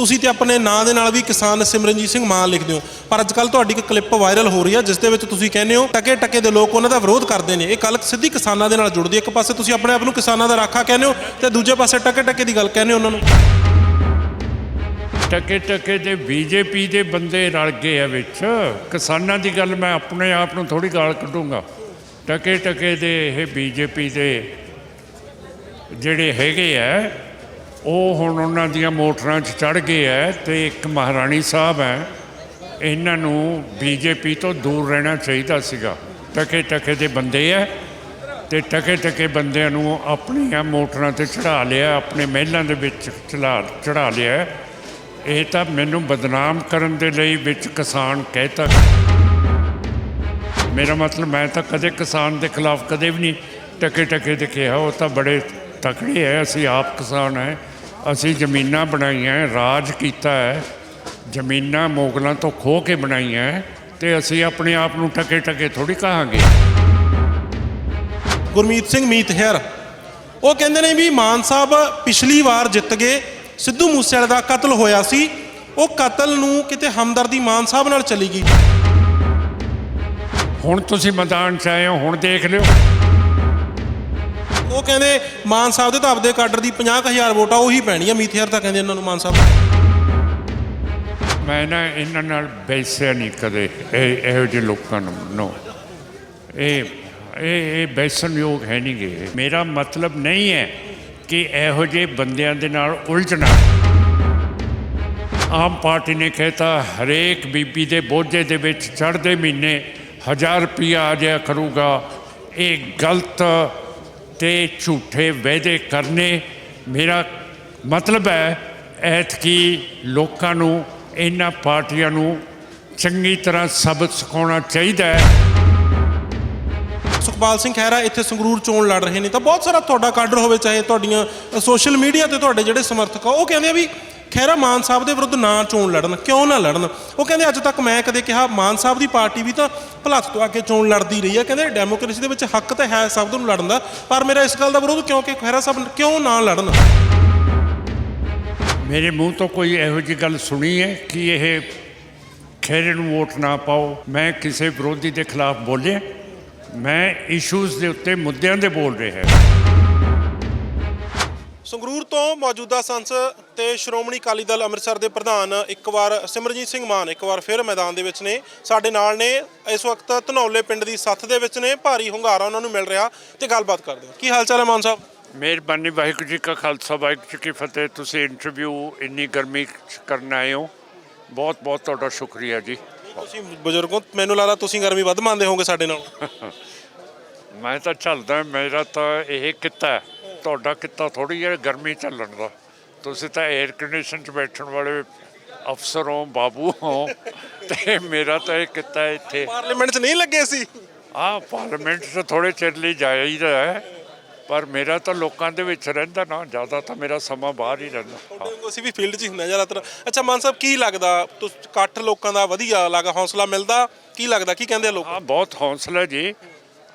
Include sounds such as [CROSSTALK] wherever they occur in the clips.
ਤੁਸੀਂ ਤੇ ਆਪਣੇ ਨਾਂ ਦੇ ਨਾਲ ਵੀ ਕਿਸਾਨ ਸਿਮਰਨਜੀਤ ਸਿੰਘ ਮਾਨ ਲਿਖਦੇ ਹੋ। ਪਰ ਅੱਜ ਕੱਲ ਤੁਹਾਡੀ ਇੱਕ ਕਲਿੱਪ ਵਾਇਰਲ ਹੋ ਰਹੀ ਹੈ ਜਿਸ ਦੇ ਵਿੱਚ ਤੁਸੀਂ ਕਹਿੰਦੇ ਹੋ ਟਕੇ ਟਕੇ ਦੇ ਲੋਕ ਉਹਨਾਂ ਦਾ ਵਿਰੋਧ ਕਰਦੇ ਨੇ। ਇਹ ਗੱਲ ਸਿੱਧੀ ਕਿਸਾਨਾਂ ਦੇ ਨਾਲ ਜੁੜਦੀ ਹੈ। ਇੱਕ ਪਾਸੇ ਤੁਸੀਂ ਆਪਣੇ ਆਪ ਨੂੰ ਕਿਸਾਨਾਂ ਦਾ ਰਾਖਾ ਕਹਿੰਦੇ ਹੋ ਤੇ ਦੂਜੇ ਪਾਸੇ ਟਕੇ ਟਕੇ ਦੀ ਗੱਲ ਕਹਿੰਦੇ ਹੋ ਉਹਨਾਂ ਨੂੰ। ਟਕੇ ਟਕੇ ਦੇ ਬੀਜੇਪੀ ਦੇ ਬੰਦੇ ਰਲ ਗਏ ਆ ਵਿੱਚ। ਕਿਸਾਨਾਂ ਦੀ ਗੱਲ ਮੈਂ ਆਪਣੇ ਆਪ ਨੂੰ ਥੋੜੀ ਗਾਲ ਕੱਢੂੰਗਾ। ਟਕੇ ਟਕੇ ਦੇ ਇਹ ਬੀਜੇਪੀ ਦੇ ਜਿਹੜੇ ਹੈਗੇ ਆ ਉਹ ਹੁਣ ਉਹਨਾਂ ਦੀਆਂ ਮੋਟਰਾਂ 'ਚ ਚੜ ਗਏ ਆ ਤੇ ਇੱਕ ਮਹਾਰਾਣੀ ਸਾਹਿਬ ਹੈ ਇਹਨਾਂ ਨੂੰ ਬੀਜੇਪੀ ਤੋਂ ਦੂਰ ਰਹਿਣਾ ਚਾਹੀਦਾ ਸੀਗਾ। ਟਕੇ ਟਕੇ ਦੇ ਬੰਦੇ ਆ ਤੇ ਟਕੇ ਟਕੇ ਬੰਦਿਆਂ ਨੂੰ ਆਪਣੀਆਂ ਮੋਟਰਾਂ ਤੇ ਚੜਾ ਲਿਆ, ਆਪਣੇ ਮਹਿਲਾਂ ਦੇ ਵਿੱਚ ਚਲਾ ਚੜਾ ਲਿਆ। ਇਹ ਤਾਂ ਮੈਨੂੰ ਬਦਨਾਮ ਕਰਨ ਦੇ ਲਈ ਵਿੱਚ ਕਿਸਾਨ ਕਹਿਤਾ। ਮੇਰਾ ਮਤਲਬ ਮੈਂ ਤਾਂ ਕਦੇ ਕਿਸਾਨ ਦੇ ਖਿਲਾਫ ਕਦੇ ਵੀ ਨਹੀਂ ਟਕੇ ਟਕੇ ਦੇ ਕਿਹਾ, ਉਹ ਤਾਂ ਬੜੇ ਤਕੜੇ ਹੈ ਅਸੀਂ ਆਪ ਕਿਸਾਨ ਹੈ ਅਸੀਂ ਜ਼ਮੀਨਾਂ ਬਣਾਈਆਂ ਰਾਜ ਕੀਤਾ ਹੈ ਜ਼ਮੀਨਾਂ ਮੋਗਲਾਂ ਤੋਂ ਖੋਹ ਕੇ ਬਣਾਈਆਂ ਤੇ ਅਸੀਂ ਆਪਣੇ ਆਪ ਨੂੰ ਟਕੇ ਟਕੇ ਥੋੜੀ ਕਹਾਂਗੇ। ਗੁਰਮੀਤ ਸਿੰਘ ਮੀਤਹਿਰ ਉਹ ਕਹਿੰਦੇ ਨੇ ਵੀ ਮਾਨ ਸਾਹਿਬ ਪਿਛਲੀ ਵਾਰ ਜਿੱਤ ਗਏ ਸਿੱਧੂ ਮੂਸੇਵਾਲੇ ਦਾ ਕਤਲ ਹੋਇਆ ਸੀ ਉਹ ਕਤਲ ਨੂੰ ਕਿਤੇ ਹਮਦਰਦੀ ਮਾਨ ਸਾਹਿਬ ਨਾਲ ਚਲੀ ਗਈ। ਹੁਣ ਤੁਸੀਂ ਮੈਦਾਨ 'ਚ ਆਏ ਹੋ ਹੁਣ ਦੇਖ ਲਿਓ। ਕਹਿੰਦੇ ਮਾਨ ਸਾਹਿਬ ਦੇ ਤਾਂ ਆਪਦੇ ਕਾਡਰ ਦੀ 50000 ਵੋਟ ਆ, ਉਹੀ ਪੈਣੀ ਆ। ਮੀਤਹਿਰ ਤਾਂ ਕਹਿੰਦੇ ਇਹਨਾਂ ਨੂੰ ਮਾਨ ਸਾਹਿਬ ਮੈਂ ਨਾ ਇਹਨਾਂ ਨਾਲ ਬੈਸਿਆ ਨਹੀਂ ਕਦੇ, ਇਹ ਇਹੋ ਜਿਹੇ ਲੋਕਾਂ ਨੂੰ, ਨੋ। ਇਹ ਇਹ ਇਹ ਬੈਸਣਯੋਗ ਹੈ ਨਹੀਂ ਗੇ ਮੇਰਾ ਮਤਲਬ ਨਹੀਂ ਹੈ ਕਿ ਇਹੋ ਜਿਹੇ ਬੰਦਿਆਂ ਦੇ ਨਾਲ ਉਲਝਣਾ ਆਮ ਪਾਰਟੀ ਨੇ ਕਹਿਤਾ, ਹਰੇਕ ਬੀਬੀ ਦੇ ਬੋਝੇ ਦੇ ਵਿੱਚ ਚੜ੍ਹਦੇ ਮਹੀਨੇ 1000 ਰੁਪਇਆ ਆ ਜਾਇਆ ਕਰੂਗਾ। ਇਹ ਗਲਤ ਤੇ ਝੂਠੇ ਵਾਅਦੇ ਕਰਨੇ ਮੇਰਾ ਮਤਲਬ ਹੈ ਐਤਕੀ ਲੋਕਾਂ ਨੂੰ, ਇਹਨਾਂ ਪਾਰਟੀਆਂ ਨੂੰ ਚੰਗੀ ਤਰ੍ਹਾਂ ਸਬਕ ਸਿਖਾਉਣਾ ਚਾਹੀਦਾ ਹੈ। ਸੁਖਪਾਲ ਸਿੰਘ ਖਹਿਰਾ ਇੱਥੇ ਸੰਗਰੂਰ ਚੋਣ ਲੜ ਰਹੇ ਨੇ, ਤਾਂ ਬਹੁਤ ਸਾਰਾ ਤੁਹਾਡਾ ਕਾਡਰ ਹੋਵੇ, ਚਾਹੇ ਤੁਹਾਡੀਆਂ ਸੋਸ਼ਲ ਮੀਡੀਆ ਤੇ ਤੁਹਾਡੇ ਜਿਹੜੇ ਸਮਰਥਕ ਆ, ਉਹ ਕਹਿੰਦੇ ਆ ਵੀ ਖਹਿਰਾ ਮਾਨ ਸਾਹਿਬ ਦੇ ਵਿਰੁੱਧ ਨਾ ਚੋਣ ਲੜਨ, ਕਿਉਂ ਨਾ ਲੜਨ? ਉਹ ਕਹਿੰਦੇ, ਅੱਜ ਤੱਕ ਮੈਂ ਕਦੇ ਕਿਹਾ, ਮਾਨ ਸਾਹਿਬ ਦੀ ਪਾਰਟੀ ਵੀ ਤਾਂ ਭਲੱਥ ਤੋਂ ਅੱਗੇ ਚੋਣ ਲੜਦੀ ਰਹੀ ਹੈ ਕਹਿੰਦੇ, ਡੈਮੋਕ੍ਰੇਸੀ ਦੇ ਵਿੱਚ ਹੱਕ ਤਾਂ ਹੈ ਸਭ ਨੂੰ ਲੜਨ ਦਾ, ਪਰ ਮੇਰਾ ਇਸ ਗੱਲ ਦਾ ਵਿਰੋਧ ਕਿਉਂਕਿ ਖਹਿਰਾ ਸਾਹਿਬ ਕਿਉਂ ਨਾ ਲੜਨ? ਮੇਰੇ ਮੂੰਹ ਤੋਂ ਕੋਈ ਇਹੋ ਜਿਹੀ ਗੱਲ ਸੁਣੀ ਹੈ ਕਿ ਇਹ ਖੇਰੇ ਨੂੰ ਵੋਟ ਨਾ ਪਾਓ? ਮੈਂ ਕਿਸੇ ਵਿਰੋਧੀ ਦੇ ਖਿਲਾਫ ਬੋਲਿਆ। ਮੈਂ ਇਸ਼ੂਜ਼ ਦੇ ਉੱਤੇ ਮੁੱਦਿਆਂ ਦੇ ਬੋਲ ਰਿਹਾ ਸੰਗਰੂਰ ਤੋਂ ਮੌਜੂਦਾ ਸੰਸਦ ਤੇ ਸ਼੍ਰੋਮਣੀ ਅਕਾਲੀ ਦਲ ਅੰਮ੍ਰਿਤਸਰ ਦੇ ਪ੍ਰਧਾਨ ਇੱਕ ਵਾਰ ਸਿਮਰਜੀਤ ਸਿੰਘ ਮਾਨ ਇੱਕ ਵਾਰ ਫਿਰ ਮੈਦਾਨ ਦੇ ਵਿੱਚ ਨੇ। ਸਾਡੇ ਨਾਲ ਨੇ ਇਸ ਵਕਤ ਧਨੌਲੇ ਪਿੰਡ ਦੀ ਸੱਥ ਦੇ ਵਿੱਚ ਨੇ ਭਾਰੀ ਹੁੰਗਾਰਾ ਉਹਨਾਂ ਨੂੰ ਮਿਲ ਰਿਹਾ ਤੇ ਗੱਲਬਾਤ ਕਰਦੇ ਹਾਂ। ਕੀ ਹਾਲ ਚਾਲ ਹੈ ਮਾਨ ਸਾਹਿਬ? ਮਿਹਰਬਾਨੀ ਵਾਹਿਗੁਰੂ ਜੀ ਕਾ ਖਾਲਸਾ ਵਾਹਿਗੁਰੂ ਜੀ ਕੀ ਫਤਿਹ। ਤੁਸੀਂ ਇੰਟਰਵਿਊ ਇੰਨੀ ਗਰਮੀ ਕਰਨ ਆਏ ਹੋ। ਬਹੁਤ ਬਹੁਤ ਤੁਹਾਡਾ ਸ਼ੁਕਰੀਆ ਜੀ। ਤੁਸੀਂ ਬਜ਼ੁਰਗੋ ਮੈਨੂੰ ਲੱਗਦਾ ਤੁਸੀਂ ਗਰਮੀ ਵੱਧ ਮੰਨਦੇ ਹੋਵੋਗੇ ਸਾਡੇ ਨਾਲ। [LAUGHS] ਮੈਂ ਤਾਂ ਚੱਲਦਾ ਮੇਰਾ ਤਾਂ ਇਹ ਕਿੱਤਾ ਹੈ। ਤੁਹਾਡਾ ਕਿੱਤਾ ਥੋੜੀ ਹੈ ਗਰਮੀ ਚੱਲਣ ਦਾ। ਤੁਸੀਂ ਤਾਂ 에ਅਰ ਕੰਡੀਸ਼ਨ 'ਚ ਬੈਠਣ ਵਾਲੇ ਅਫਸਰ ਹੋ ਬਾਬੂ ਹੋ ਤੇ ਮੇਰਾ ਤਾਂ ਇਹ ਕਿੱਤਾ ਇੱਥੇ। ਪਾਰਲੀਮੈਂਟ 'ਚ ਨਹੀਂ ਲੱਗੇ ਸੀ? ਆ ਪਾਰਲੀਮੈਂਟ 'ਚ ਥੋੜੇ ਚਿਰ ਲਈ ਜਾਈਦਾ ਹੈ ਪਰ ਮੇਰਾ ਤਾਂ ਲੋਕਾਂ ਦੇ ਵਿੱਚ ਰਹਿੰਦਾ ਨਾ ਜ਼ਿਆਦਾ ਤਾਂ ਮੇਰਾ ਸਮਾਂ ਬਾਹਰ ਹੀ ਰਹਿੰਦਾ। ਅਸੀਂ ਵੀ ਫੀਲਡ 'ਚ ਹੀ ਹੁੰਦੇ ਜ਼ਿਆਦਾਤਰ। ਅੱਛਾ ਮਾਨ ਸਾਹਿਬ ਕੀ ਲੱਗਦਾ? ਤੁਸ ਇਕੱਠ ਲੋਕਾਂ ਦਾ ਵਧੀਆ ਲੱਗਾ ਹੌਸਲਾ ਮਿਲਦਾ? ਕੀ ਲੱਗਦਾ? ਕੀ ਕਹਿੰਦੇ ਆ ਲੋਕ? ਹਾਂ ਬਹੁਤ ਹੌਸਲਾ ਜੀ।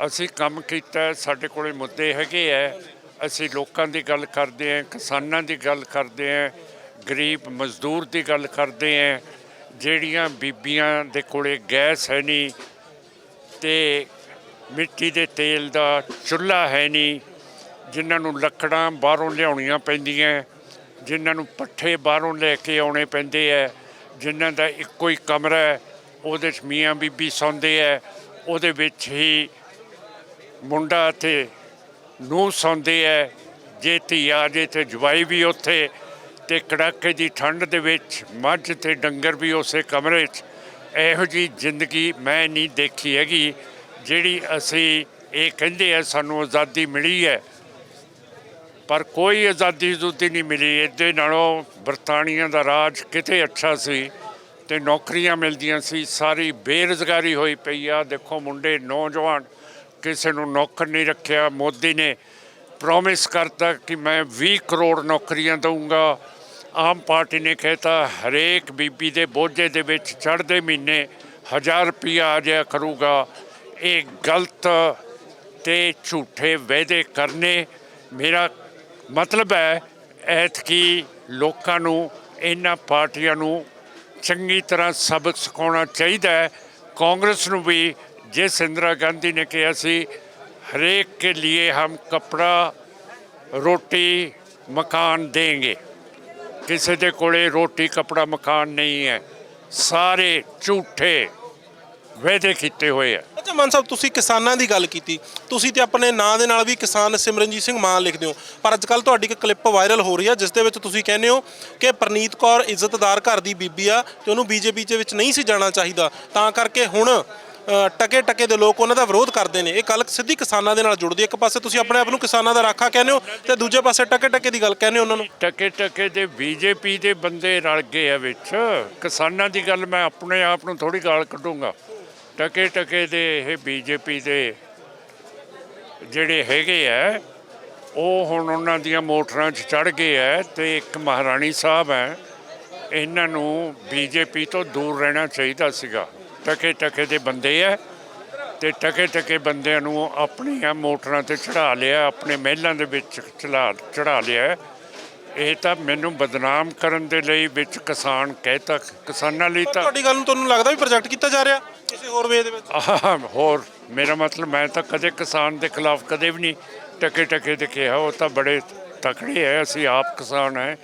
ਅਸੀਂ ਕੰਮ ਕੀਤਾ ਸਾਡੇ ਕੋਲੇ ਮੁੱਦੇ ਹੈਗੇ ਐ ਅਸੀਂ ਲੋਕਾਂ ਦੀ ਗੱਲ ਕਰਦੇ ਆਂ ਕਿਸਾਨਾਂ ਦੀ ਗੱਲ ਕਰਦੇ ਆਂ ਗਰੀਬ ਮਜ਼ਦੂਰ ਦੀ ਗੱਲ ਕਰਦੇ ਆਂ ਜਿਹੜੀਆਂ ਬੀਬੀਆਂ ਦੇ ਕੋਲੇ ਗੈਸ ਹੈ ਨਹੀਂ ਤੇ ਮਿੱਟੀ ਦੇ ਤੇਲ ਦਾ ਚੁੱਲ੍ਹਾ ਹੈ ਨਹੀਂ, ਜਿਨ੍ਹਾਂ ਨੂੰ ਲੱਕੜਾਂ ਬਾਹਰੋਂ ਲਿਆਉਣੀਆਂ ਪੈਂਦੀਆਂ, ਜਿਨ੍ਹਾਂ ਨੂੰ ਪੱਠੇ ਬਾਹਰੋਂ ਲੈ ਕੇ ਆਉਣੇ ਪੈਂਦੇ ਐ ਜਿਨ੍ਹਾਂ ਦਾ ਇੱਕੋ ਹੀ ਕਮਰਾ ਹੈ, ਉਹਦੇ 'ਚ ਮੀਆਂ ਬੀਬੀ ਸੌਂਦੇ ਐ ਉਹਦੇ ਵਿੱਚ ਹੀ ਮੁੰਡਾ ਤੇ ਨੂੰ ਸੌਂਦੇ ਹੈ ਜੇ ਧੀ ਆ ਜੇ ਤੇ ਜਵਾਈ ਵੀ ਉੱਥੇ ਤੇ ਕੜਾਕੇ ਦੀ ਠੰਡ ਦੇ ਵਿੱਚ, ਮੱਝ ਤੇ ਡੰਗਰ ਵੀ ਉਸੇ ਕਮਰੇ 'ਚ। ਇਹੋ ਜੀ ਜ਼ਿੰਦਗੀ ਮੈਂ ਨਹੀਂ ਦੇਖੀ ਹੈਗੀ, ਜਿਹੜੀ ਅਸੀਂ ਇਹ ਕਹਿੰਦੇ ਆ, ਸਾਨੂੰ ਆਜ਼ਾਦੀ ਮਿਲੀ ਹੈ ਪਰ ਕੋਈ ਆਜ਼ਾਦੀ ਜ਼ੁਦੀ ਨਹੀਂ ਮਿਲੀ। ਇਹਦੇ ਨਾਲੋਂ ਬਰਤਾਨੀਆ ਦਾ ਰਾਜ ਕਿਤੇ ਅੱਛਾ ਸੀ ਤੇ ਨੌਕਰੀਆਂ ਮਿਲਦੀਆਂ ਸੀ। ਸਾਰੀ ਬੇਰੁਜ਼ਗਾਰੀ ਹੋਈ ਪਈ ਆ। ਦੇਖੋ ਮੁੰਡੇ, ਨੌਜਵਾਨ ਕਿਸੇ ਨੂੰ ਨੌਕਰ ਨਹੀਂ ਰੱਖਿਆ, ਮੋਦੀ ਨੇ ਪ੍ਰੋਮਿਸ ਕਰਤਾ ਕਿ ਮੈਂ 20 ਕਰੋੜ ਨੌਕਰੀਆਂ ਦਊਂਗਾ। ਆਮ ਪਾਰਟੀ ਨੇ ਕਹਿਤਾ, ਹਰੇਕ ਬੀਬੀ ਦੇ ਬੋਝੇ ਦੇ ਵਿੱਚ ਚੜ੍ਹਦੇ ਮਹੀਨੇ 1000 ਰੁਪਇਆ ਆ ਜਾਇਆ ਕਰੂਗਾ। ਇਹ ਗਲਤ ਤੇ ਝੂਠੇ ਵਾਅਦੇ ਕਰਨੇ ਮੇਰਾ ਮਤਲਬ ਹੈ, ਐਤਕੀ ਲੋਕਾਂ ਨੂੰ, ਇਹਨਾਂ ਪਾਰਟੀਆਂ ਨੂੰ ਚੰਗੀ ਤਰ੍ਹਾਂ ਸਬਕ ਸਿਖਾਉਣਾ ਚਾਹੀਦਾ ਹੈ। ਕਾਂਗਰਸ ਨੂੰ ਵੀ ਜਿਸ ਇੰਦਰਾ ਗਾਂਧੀ ਨੇ ਕਿਹਾ ਸੀ, ਹਰੇਕ ਕੇ लिए ਹਮ ਕਪੜਾ, ਰੋਟੀ, ਮਕਾਨ ਦੇਂਗੇ। ਕਿਸੇ ਦੇ ਕੋਲੇ ਰੋਟੀ, ਕਪੜਾ, ਮਕਾਨ ਨਹੀਂ ਹੈ। ਸਾਰੇ ਝੂਠੇ ਵਾਅਦੇ ਕੀਤੇ ਹੋਏ ਆ। ਅੱਛਾ, ਮਾਨ ਸਾਹਿਬ, ਤੁਸੀਂ ਕਿਸਾਨਾਂ ਦੀ ਗੱਲ ਕੀਤੀ। ਤੁਸੀਂ ਤੇ ਆਪਣੇ ਨਾਂ ਦੇ ਨਾਲ ਵੀ ਕਿਸਾਨ ਸਿਮਰਨਜੀਤ ਸਿੰਘ ਮਾਨ ਲਿਖਦੇ ਹੋ। ਪਰ ਅੱਜ ਕੱਲ ਤੁਹਾਡੀ ਇੱਕ ਕਲਿੱਪ ਵਾਇਰਲ ਹੋ ਰਹੀ ਆ, ਜਿਸ ਦੇ ਵਿੱਚ ਤੁਸੀਂ ਕਹਿੰਦੇ ਹੋ ਕਿ ਪ੍ਰਨੀਤ ਕੌਰ ਇੱਜ਼ਤਦਾਰ ਘਰ ਦੀ ਬੀਬੀ ਆ ਤੇ ਉਹਨੂੰ ਬੀਜੇਪੀ ਦੇ ਵਿੱਚ ਨਹੀਂ ਸੀ ਜਾਣਾ ਚਾਹੀਦਾ। ਤਾਂ ਕਰਕੇ ਹੁਣ ਟਕੇ ਟਕੇ ਦੇ ਲੋਕ ਉਹਨਾਂ ਦਾ ਵਿਰੋਧ ਕਰਦੇ ਨੇ। ਇਹ ਗੱਲ ਸਿੱਧੀ ਕਿਸਾਨਾਂ ਦੇ ਨਾਲ ਜੁੜਦੀ ਹੈ। ਇੱਕ ਪਾਸੇ ਤੁਸੀਂ ਆਪਣੇ ਆਪ ਨੂੰ ਕਿਸਾਨਾਂ ਦਾ ਰਾਖਾ ਕਹਿੰਦੇ ਹੋ ਤੇ ਦੂਜੇ ਪਾਸੇ ਟਕੇ ਟਕੇ ਦੀ ਗੱਲ ਕਹਿੰਦੇ ਹੋ ਉਹਨਾਂ ਨੂੰ। ਟਕੇ ਟਕੇ ਦੇ ਬੀਜੇਪੀ ਦੇ ਬੰਦੇ ਰਲ ਗਏ ਆ ਵਿੱਚ। ਕਿਸਾਨਾਂ ਦੀ ਗੱਲ ਮੈਂ ਆਪਣੇ ਆਪ ਨੂੰ ਥੋੜੀ ਗਾਲ ਕੱਢੂੰਗਾ। ਟਕੇ ਟਕੇ ਦੇ ਇਹ ਬੀਜੇਪੀ ਦੇ ਜਿਹੜੇ ਹੈਗੇ ਆ, ਉਹ ਹੁਣ ਉਹਨਾਂ ਦੀਆਂ ਮੋਟਰਾਂ 'ਚ ਚੜ ਗਏ ਆ ਤੇ ਇੱਕ ਮਹਾਰਾਣੀ ਸਾਹਿਬ ਹੈ, ਇਹਨਾਂ ਨੂੰ ਬੀਜੇਪੀ ਤੋਂ ਦੂਰ ਰਹਿਣਾ ਚਾਹੀਦਾ ਸੀਗਾ। ਟਕੇ ਟਕੇ ਦੇ ਬੰਦੇ ਆ ਤੇ ਟਕੇ ਟਕੇ ਬੰਦਿਆਂ ਨੂੰ ਆਪਣੀਆਂ ਮੋਟਰਾਂ ਤੇ ਚੜਾ ਲਿਆ ਆਪਣੇ ਮਹਿਲਾਂ ਦੇ ਵਿੱਚ ਚੜਾ ਚੜਾ ਲਿਆ। ਇਹ ਤਾਂ ਮੈਨੂੰ ਬਦਨਾਮ ਕਰਨ ਦੇ ਲਈ ਵਿੱਚ ਕਿਸਾਨ ਕਹਿਤਾ ਕਿਸਾਨਾਂ ਲਈ ਤਾਂ ਤੁਹਾਡੀ ਗੱਲ ਨੂੰ ਤੁਹਾਨੂੰ ਲੱਗਦਾ ਵੀ ਪ੍ਰੋਜੈਕਟ ਕੀਤਾ ਜਾ ਰਿਹਾ ਕਿਸੇ ਹੋਰ ਵੇ ਦੇ ਵਿੱਚ? ਆਹ, ਹੋਰ ਮੇਰਾ ਮਤਲਬ ਮੈਂ ਤਾਂ ਕਦੇ ਕਿਸਾਨ ਦੇ ਖਿਲਾਫ ਕਦੇ ਵੀ ਨਹੀਂ ਟਕੇ ਟਕੇ ਦੇ ਕਿਹਾ ਉਹ ਤਾਂ ਬੜੇ ਤਕੜੇ ਹੈ ਅਸੀਂ ਆਪ ਕਿਸਾਨ ਹੈ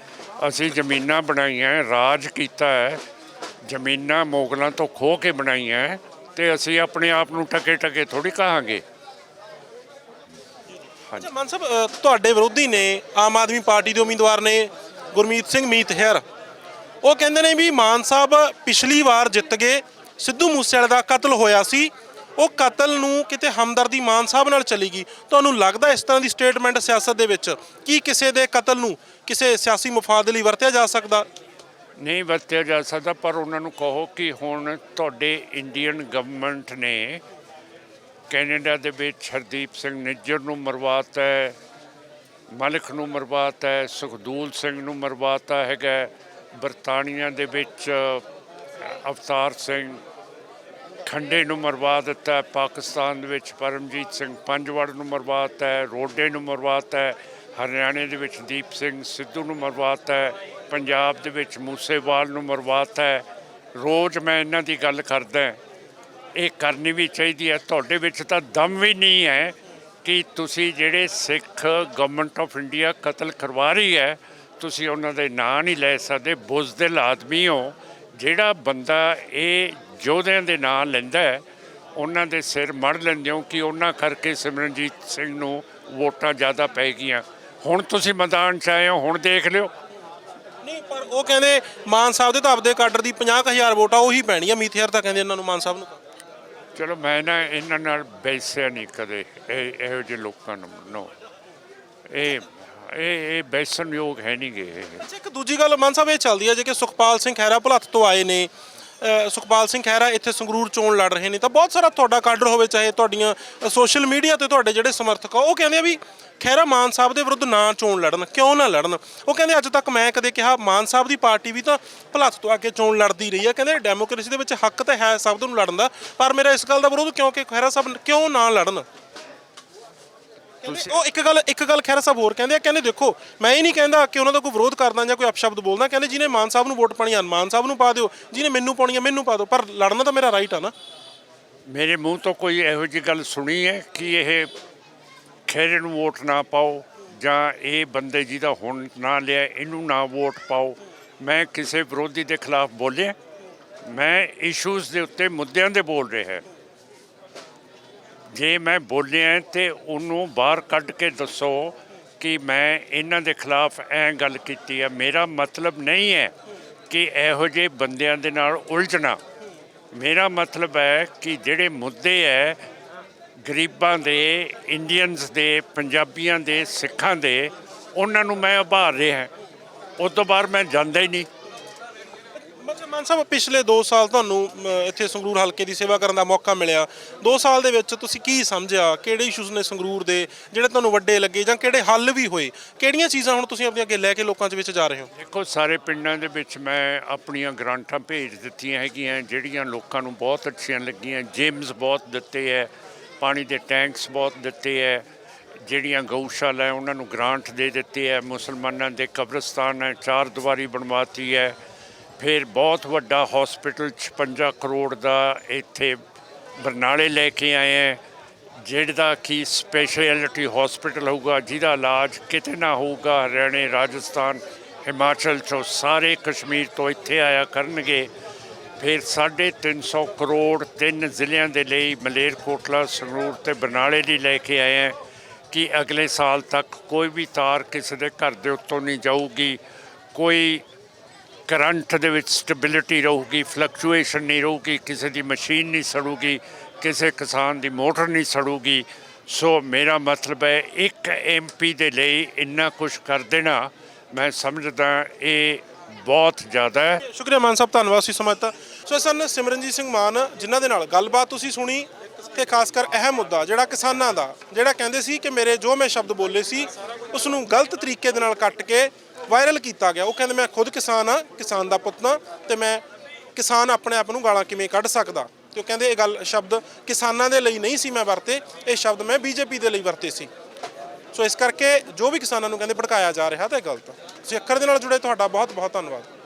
ਅਸੀਂ ਜ਼ਮੀਨਾਂ ਬਣਾਈਆਂ ਰਾਜ ਕੀਤਾ ਹੈ। ਜ਼ਮੀਨਾਂ ਮੋਗਲਾਂ ਤੋਂ ਖੋ ਕੇ ਬਣਾਈਆਂ ਹੈ, ਤੇ ਅਸੀਂ ਆਪਣੇ ਆਪ ਨੂੰ ਟਕੇ ਟਕੇ ਥੋੜੀ ਕਹਾਂਗੇ। ਅੱਛਾ ਮਾਨ ਸਾਹਿਬ ਅ, ਤੁਹਾਡੇ ਵਿਰੋਧੀ ਨੇ ਆਮ ਆਦਮੀ ਪਾਰਟੀ ਦੇ ਉਮੀਦਵਾਰ ਨੇ ਗੁਰਮੀਤ ਸਿੰਘ ਮੀਤਹਿਰ ਉਹ ਕਹਿੰਦੇ ਨੇ ਵੀ ਮਾਨ ਸਾਹਿਬ ਪਿਛਲੀ ਵਾਰ ਜਿੱਤ ਗਏ ਸਿੱਧੂ ਮੂਸੇਵਾਲੇ ਦਾ ਕਤਲ ਹੋਇਆ ਸੀ ਉਹ ਕਤਲ ਨੂੰ ਕਿਤੇ ਹਮਦਰਦੀ ਮਾਨ ਸਾਹਿਬ ਨਾਲ ਚਲੀ ਗਈ। ਤੁਹਾਨੂੰ ਲੱਗਦਾ ਇਸ ਤਰ੍ਹਾਂ ਦੀ ਸਟੇਟਮੈਂਟ ਸਿਆਸਤ ਦੇ ਵਿੱਚ ਕੀ ਕਿਸੇ ਦੇ ਕਤਲ ਨੂੰ ਕਿਸੇ ਸਿਆਸੀ ਮਫਾਦ ਲਈ ਵਰਤਿਆ ਜਾ ਸਕਦਾ? ਨਹੀਂ ਵਰਤਿਆ ਜਾ ਸਕਦਾ, ਪਰ ਉਹਨਾਂ ਨੂੰ ਕਹੋ ਕਿ ਹੁਣ ਤੁਹਾਡੇ ਇੰਡੀਅਨ ਗਵਰਨਮੈਂਟ ਨੇ ਕੈਨੇਡਾ ਦੇ ਵਿੱਚ ਹਰਦੀਪ ਸਿੰਘ ਨਿੱਜਰ ਨੂੰ ਮਰਵਾਤਾ ਹੈ, ਮਲਕ ਨੂੰ ਮਰਵਾਤਾ ਹੈ, ਸੁਖਦੂਲ ਸਿੰਘ ਨੂੰ ਮਰਵਾਤਾ ਹੈਗਾ ਬਰਤਾਨੀਆ ਦੇ ਵਿੱਚ ਅਵਤਾਰ ਸਿੰਘ ਖੰਡੇ ਨੂੰ ਮਰਵਾ ਦਿੱਤਾ ਪਾਕਿਸਤਾਨ ਦੇ ਵਿੱਚ ਪਰਮਜੀਤ ਸਿੰਘ ਪੰਜਵੜ ਨੂੰ ਮਰਵਾਤਾ ਹੈ, ਰੋਡੇ ਨੂੰ ਮਰਵਾਤਾ ਹੈ, ਹਰਿਆਣੇ ਦੇ ਵਿੱਚ ਦੀਪ ਸਿੰਘ ਸਿੱਧੂ ਨੂੰ ਮਰਵਾਤਾ ਹੈ ਪੰਜਾਬ ਦੇ ਵਿੱਚ ਮੂਸੇਵਾਲ ਨੂੰ ਮਰਵਾਤਾ ਹੈ। ਰੋਜ਼ ਮੈਂ ਇਹਨਾਂ ਦੀ ਗੱਲ ਕਰਦਾ ਇਹ ਕਰਨੀ ਵੀ ਚਾਹੀਦੀ ਹੈ। ਤੁਹਾਡੇ ਵਿੱਚ ਤਾਂ ਦਮ ਵੀ ਨਹੀਂ ਹੈ ਕਿ ਤੁਸੀਂ ਜਿਹੜੇ ਸਿੱਖ ਗਵਰਨਮੈਂਟ ਆਫ ਇੰਡੀਆ ਕਤਲ ਕਰਵਾ ਰਹੀ ਹੈ, ਤੁਸੀਂ ਉਹਨਾਂ ਦੇ ਨਾਂ ਨਹੀਂ ਲੈ ਸਕਦੇ। ਬੁਜ਼ਦਿਲ ਆਦਮੀ ਹੋ, ਜਿਹੜਾ ਬੰਦਾ ਇਹ ਯੋਧਿਆਂ ਦੇ ਨਾਂ ਲੈਂਦਾ ਹੈ, ਉਹਨਾਂ ਦੇ ਸਿਰ ਮੜ ਲੈਂਦੇ ਹੋ ਕਿ ਉਹਨਾਂ ਕਰਕੇ ਸਿਮਰਨਜੀਤ ਸਿੰਘ ਨੂੰ ਵੋਟਾਂ ਜ਼ਿਆਦਾ ਪੈ ਗਈਆਂ। ਹੁਣ ਤੁਸੀਂ ਮੈਦਾਨ 'ਚ ਆਏ ਹੋ, ਹੁਣ ਦੇਖ ਲਿਓ। ਨਹੀਂ ਪਰ ਉਹ ਕਹਿੰਦੇ ਮਾਨ ਸਾਹਿਬ ਦੇ ਤਾਂ ਆਪਦੇ ਕਾਡਰ ਦੀ 50000 ਵੋਟ ਉਹੀ ਪੈਣੀ ਆ ਮੀਤਹਿਰ ਤਾਂ ਕਹਿੰਦੇ ਇਹਨਾਂ ਨੂੰ ਮਾਨ ਸਾਹਿਬ ਨੂੰ। ਚਲੋ ਮੈਂ ਨਾ ਇਹਨਾਂ ਨਾਲ ਬੈਸਿਆ ਨਹੀਂ ਕਦੇ। ਇਹ ਇਹੋ ਜਿਹੇ ਲੋਕਾਂ ਨੂੰ ਨੋ। ਇਹ ਇਹ ਇਹ ਬੈਸਣ ਯੋਗ ਹੈ ਨਹੀਂ ਗੇ ਅੱਛਾ ਇੱਕ ਦੂਜੀ ਗੱਲ ਮਾਨ ਸਾਹਿਬ ਇਹ ਚੱਲਦੀ ਹੈ ਜੇ ਕਿ ਸੁਖਪਾਲ ਸਿੰਘ ਖਹਿਰਾ ਭੁਲੱਥ ਤੋਂ ਆਏ ਨੇ ਸੁਖਪਾਲ ਸਿੰਘ ਖਹਿਰਾ ਇੱਥੇ ਸੰਗਰੂਰ ਚੋਣ ਲੜ ਰਹੇ ਨੇ। ਤਾਂ ਬਹੁਤ ਸਾਰਾ ਤੁਹਾਡਾ ਕਾਡਰ ਹੋਵੇ, ਚਾਹੇ ਤੁਹਾਡੀਆਂ ਸੋਸ਼ਲ ਮੀਡੀਆ ਤੇ ਤੁਹਾਡੇ ਜਿਹੜੇ ਸਮਰਥਕ ਆ, ਉਹ ਕਹਿੰਦੇ ਆ ਵੀ ਖਹਿਰਾ ਮਾਨ ਸਾਹਿਬ ਦੇ ਵਿਰੁੱਧ ਨਾ ਚੋਣ ਲੜਨ, ਕਿਉਂ ਨਾ ਲੜਨ? ਉਹ ਕਹਿੰਦੇ ਅੱਜ ਤੱਕ ਮੈਂ ਕਦੇ ਕਿਹਾ ਮਾਨ ਸਾਹਿਬ ਦੀ ਪਾਰਟੀ ਵੀ ਤਾਂ ਭੁਲੱਥ ਤੋਂ ਆ ਕੇ ਚੋਣ ਲੜਦੀ ਰਹੀ ਹੈ ਕਹਿੰਦੇ ਡੈਮੋਕ੍ਰੇਸੀ ਦੇ ਵਿੱਚ ਹੱਕ ਤਾਂ ਹੈ ਸਭ ਨੂੰ ਲੜਨ ਦਾ, ਪਰ ਮੇਰਾ ਇਸ ਗੱਲ ਦਾ ਵਿਰੋਧ ਕਿਉਂਕਿ ਖਹਿਰਾ ਸਾਹਿਬ ਕਿਉਂ ਨਾ ਲੜਨ? ਕਹਿੰਦੇ ਉਹ ਇੱਕ ਗੱਲ ਇੱਕ ਗੱਲ ਖੈਰਾ ਸਾਹਿਬ ਹੋਰ ਕਹਿੰਦੇ ਆ ਕਹਿੰਦੇ ਦੇਖੋ ਮੈਂ ਹੀ ਨਹੀਂ ਕਹਿੰਦਾ ਕਿ ਉਹਨਾਂ ਦਾ ਕੋਈ ਵਿਰੋਧ ਕਰਦਾ ਜਾਂ ਕੋਈ ਅਪਸ਼ਬਦ ਬੋਲਦਾ ਕਹਿੰਦੇ ਜਿਹਨੇ ਮਾਨ ਸਾਹਿਬ ਨੂੰ ਵੋਟ ਪਾਣੀ ਆ ਮਾਨ ਸਾਹਿਬ ਨੂੰ ਪਾ ਦਿਓ ਜਿਹਨੇ ਮੈਨੂੰ ਪਾਉਣੀ ਆ ਮੈਨੂੰ ਪਾ ਦਿਓ ਪਰ ਲੜਨਾ ਤਾਂ ਮੇਰਾ ਰਾਈਟ ਆ ਨਾ। ਮੇਰੇ ਮੂੰਹ ਤੋਂ ਕੋਈ ਇਹੋ ਜਿਹੀ ਗੱਲ ਸੁਣੀ ਹੈ ਕਿ ਇਹ ਖੇਰੇ ਨੂੰ ਵੋਟ ਨਾ ਪਾਓ ਜਾਂ ਇਹ ਬੰਦੇ ਜਿਹਦਾ ਹੁਣ ਨਾ ਲਿਆ ਇਹਨੂੰ ਨਾ ਵੋਟ ਪਾਓ? ਮੈਂ ਕਿਸੇ ਵਿਰੋਧੀ ਦੇ ਖਿਲਾਫ ਬੋਲਿਆ। ਮੈਂ ਇਸ਼ੂਜ਼ ਦੇ ਉੱਤੇ ਮੁੱਦਿਆਂ ਦੇ ਬੋਲ ਰਿਹਾ। ਜੇ ਮੈਂ ਬੋਲਿਆ ਤੇ ਉਹਨੂੰ ਬਾਹਰ ਕੱਢ ਕੇ ਦੱਸੋ ਕਿ ਮੈਂ ਇਹਨਾਂ ਦੇ ਖਿਲਾਫ ਐ ਗੱਲ ਕੀਤੀ ਹੈ ਮੇਰਾ ਮਤਲਬ ਨਹੀਂ ਹੈ ਕਿ ਇਹੋ ਜਿਹੇ ਬੰਦਿਆਂ ਦੇ ਨਾਲ ਉਲਝਣਾ। ਮੇਰਾ ਮਤਲਬ ਹੈ ਕਿ ਜਿਹੜੇ ਮੁੱਦੇ ਹੈ ਗਰੀਬਾਂ ਦੇ ਇੰਡੀਅਨਸ ਦੇ, ਪੰਜਾਬੀਆਂ ਦੇ, ਸਿੱਖਾਂ ਦੇ, ਉਹਨਾਂ ਨੂੰ ਮੈਂ ਉਭਾਰ ਰਿਹਾ। ਉਸ ਤੋਂ ਬਾਅਦ ਮੈਂ ਜਾਂਦਾ ਹੀ ਨਹੀਂ। ਮਤਲਬ ਮਾਨ ਸਾਹਿਬ ਪਿਛਲੇ 2 ਸਾਲ ਤੁਹਾਨੂੰ ਅਮ, ਇੱਥੇ ਸੰਗਰੂਰ ਹਲਕੇ ਦੀ ਸੇਵਾ ਕਰਨ ਦਾ ਮੌਕਾ ਮਿਲਿਆ। 2 ਸਾਲ ਦੇ ਵਿੱਚ ਤੁਸੀਂ ਕੀ ਸਮਝਿਆ? ਕਿਹੜੇ ਇਸ਼ੂਜ਼ ਨੇ ਸੰਗਰੂਰ ਦੇ ਜਿਹੜੇ ਤੁਹਾਨੂੰ ਵੱਡੇ ਲੱਗੇ ਜਾਂ ਕਿਹੜੇ ਹੱਲ ਵੀ ਹੋਏ? ਕਿਹੜੀਆਂ ਚੀਜ਼ਾਂ ਹੁਣ ਤੁਸੀਂ ਆਪਣੇ ਅੱਗੇ ਲੈ ਕੇ ਲੋਕਾਂ ਦੇ ਵਿੱਚ ਜਾ ਰਹੇ ਹੋ? ਦੇਖੋ ਸਾਰੇ ਪਿੰਡਾਂ ਦੇ ਵਿੱਚ ਮੈਂ ਆਪਣੀਆਂ ਗ੍ਰਾਂਟਾਂ ਭੇਜ ਦਿੱਤੀਆਂ ਹੈਗੀਆਂ ਜਿਹੜੀਆਂ ਲੋਕਾਂ ਨੂੰ ਬਹੁਤ ਅੱਛੀਆਂ ਲੱਗੀਆਂ। ਜਿਮਸ ਬਹੁਤ ਦਿੱਤੇ ਹੈ ਪਾਣੀ ਦੇ ਟੈਂਕਸ ਬਹੁਤ ਦਿੱਤੇ ਹੈ ਜਿਹੜੀਆਂ ਗਊਸ਼ਾਲਾ ਹੈ ਉਹਨਾਂ ਨੂੰ ਗ੍ਰਾਂਟ ਦੇ ਦਿੱਤੇ ਹੈ ਮੁਸਲਮਾਨਾਂ ਦੇ ਕਬਰਸਤਾਨ ਹੈ ਚਾਰ ਦੀਵਾਰੀ ਬਣਵਾਤੀ ਹੈ ਫਿਰ ਬਹੁਤ ਵੱਡਾ ਹਸਪੀਟਲ 56 ਕਰੋੜ ਦਾ ਇੱਥੇ ਬਰਨਾਲੇ ਲੈ ਕੇ ਆਏ ਹੈ, ਜਿਹੜਾ ਕਿ ਸਪੈਸ਼ਲਿਟੀ ਹਸਪੀਟਲ ਹੋਊਗਾ, ਜਿਹਦਾ ਇਲਾਜ ਕਿਤੇ ਨਾ ਹੋਊਗਾ, ਹਰਿਆਣੇ, ਰਾਜਸਥਾਨ, ਹਿਮਾਚਲ ਚੋਂ ਸਾਰੇ ਕਸ਼ਮੀਰ ਤੋਂ ਇੱਥੇ ਆਇਆ ਕਰਨਗੇ। ਫਿਰ 350 ਕਰੋੜ ਤਿੰਨ ਜ਼ਿਲ੍ਹਿਆਂ ਦੇ ਲਈ ਮਲੇਰਕੋਟਲਾ ਸੰਗਰੂਰ ਤੇ ਬਰਨਾਲੇ ਲਈ ਲੈ ਕੇ ਆਏ ਹੈ ਕਿ ਅਗਲੇ ਸਾਲ ਤੱਕ ਕੋਈ ਵੀ ਤਾਰ ਕਿਸੇ ਦੇ ਘਰ ਦੇ ਉੱਤੋਂ ਨਹੀਂ ਜਾਊਗੀ। ਕੋਈ ਕਰੰਟ ਦੇ ਵਿੱਚ ਸਟੈਬਿਲਿਟੀ ਰਹੂਗੀ, ਫਲਕਚੁਏਸ਼ਨ ਨਹੀਂ ਰਹੂਗੀ, ਕਿਸੇ ਦੀ ਮਸ਼ੀਨ ਨਹੀਂ ਸੜੂਗੀ, ਕਿਸੇ ਕਿਸਾਨ ਦੀ ਮੋਟਰ ਨਹੀਂ ਸੜੂਗੀ। ਸੋ ਮੇਰਾ ਮਤਲਬ ਹੈ, ਇੱਕ ਐਮਪੀ ਦੇ ਲਈ ਇੰਨਾ ਕੁਝ ਕਰ ਦੇਣਾ, ਮੈਂ ਸਮਝਦਾ ਇਹ ਬਹੁਤ ਜ਼ਿਆਦਾ ਹੈ। ਸ਼ੁਕਰੀਆ ਮਾਨ ਸਾਹਿਬ, ਧੰਨਵਾਦ ਸੀ ਸਮਾਂ ਸੋ ਸਨ ਸਿਮਰਨਜੀਤ ਸਿੰਘ ਮਾਨ, ਜਿਨ੍ਹਾਂ ਦੇ ਨਾਲ ਗੱਲਬਾਤ ਤੁਸੀਂ ਸੁਣੀ ਤੇ ਖਾਸ ਕਰ ਅਹਿਮ ਮੁੱਦਾ, ਜਿਹੜਾ ਕਿਸਾਨਾਂ ਦਾ, ਜਿਹੜਾ ਕਹਿੰਦੇ ਸੀ ਕਿ ਮੇਰੇ ਜੋ ਮੈਂ ਸ਼ਬਦ ਬੋਲੇ ਸੀ ਉਸ ਨੂੰ ਗਲਤ ਤਰੀਕੇ ਦੇ ਨਾਲ ਕੱਟ ਕੇ ਵਾਇਰਲ ਕੀਤਾ ਗਿਆ। ਉਹ ਕਹਿੰਦੇ, ਮੈਂ ਖੁਦ ਕਿਸਾਨ ਆ ਕਿਸਾਨ ਦਾ ਪੁੱਤ ਹਾਂ ਤੇ ਮੈਂ ਕਿਸਾਨ ਆਪਣੇ ਆਪ ਨੂੰ ਗਾਲਾਂ ਕਿਵੇਂ ਕੱਢ ਸਕਦਾ? ਤੇ ਉਹ ਕਹਿੰਦੇ, ਇਹ ਗੱਲ ਸ਼ਬਦ ਕਿਸਾਨਾਂ ਦੇ ਲਈ ਨਹੀਂ ਸੀ ਮੈਂ ਵਰਤੇ, ਇਹ ਸ਼ਬਦ ਮੈਂ ਬੀਜੇਪੀ ਦੇ ਲਈ ਵਰਤੇ ਸੀ। ਸੋ ਇਸ ਕਰਕੇ ਜੋ ਵੀ ਕਿਸਾਨਾਂ ਨੂੰ ਕਹਿੰਦੇ ਭੜਕਾਇਆ ਜਾ ਰਿਹਾ, ਤਾਂ ਇਹ ਗਲਤ ਤੁਸੀਂ ਅੱਖਰ ਦੇ ਨਾਲ ਜੁੜੇ, ਤੁਹਾਡਾ ਬਹੁਤ ਬਹੁਤ ਧੰਨਵਾਦ।